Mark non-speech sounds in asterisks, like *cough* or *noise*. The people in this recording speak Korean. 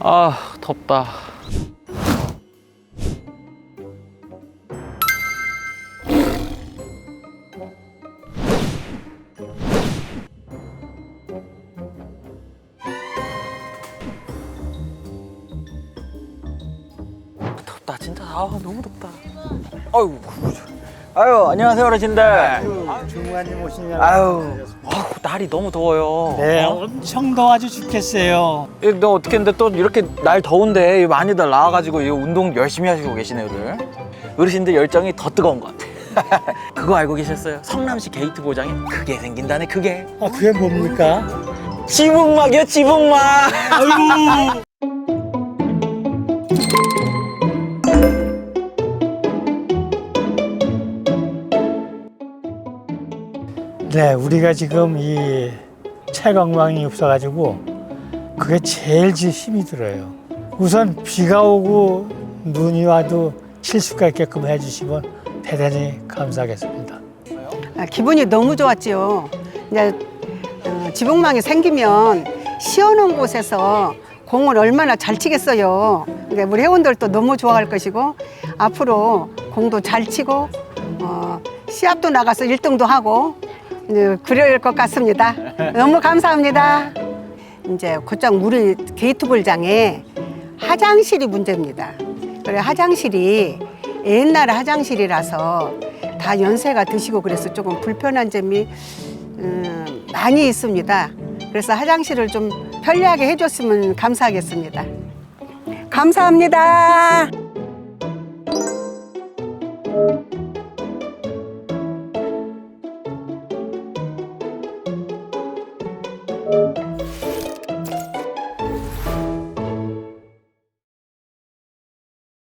아 덥다. 덥다 진짜 아 너무 덥다. 아유 아유 안녕하세요 어르신들. 중간님 오시면 아유 아, 날이 너무 더워요. 네 어? 엄청 더워가지고 죽겠어요 이, 너 어떻게 했는데 또 이렇게 날 더운데 많이들 나와가지고 이 운동 열심히 하시고 계시네요, 오늘. 어르신들 열정이 더 뜨거운 것 같아. *laughs* 그거 알고 계셨어요? 성남시 게이트 보장에 그게 생긴다네, 그게. 아 그게 뭡니까? 지붕막이요, 지붕막. 아이 *laughs* 네 우리가 지금 이 채광망이 없어가지고 그게 제일 지- 힘이 들어요 우선 비가 오고 눈이 와도 칠 수가 있게끔 해주시면 대단히 감사하겠습니다 아, 기분이 너무 좋았지요. 이제 어, 지붕망이 생기면 시원한 곳에서 공을 얼마나 잘 치겠어요. 그러니까 우리 회원들도 너무 좋아할 것이고 앞으로 공도 잘 치고 어, 시합도 나가서 1등도 하고 그럴 것 같습니다. 너무 감사합니다. 이제 곧장 우리 게이트볼장에 화장실이 문제입니다. 그래 화장실이 옛날 화장실이라서 다 연세가 드시고 그래서 조금 불편한 점이 음, 많이 있습니다. 그래서 화장실을 좀 편리하게 해줬으면 감사하겠습니다. 감사합니다.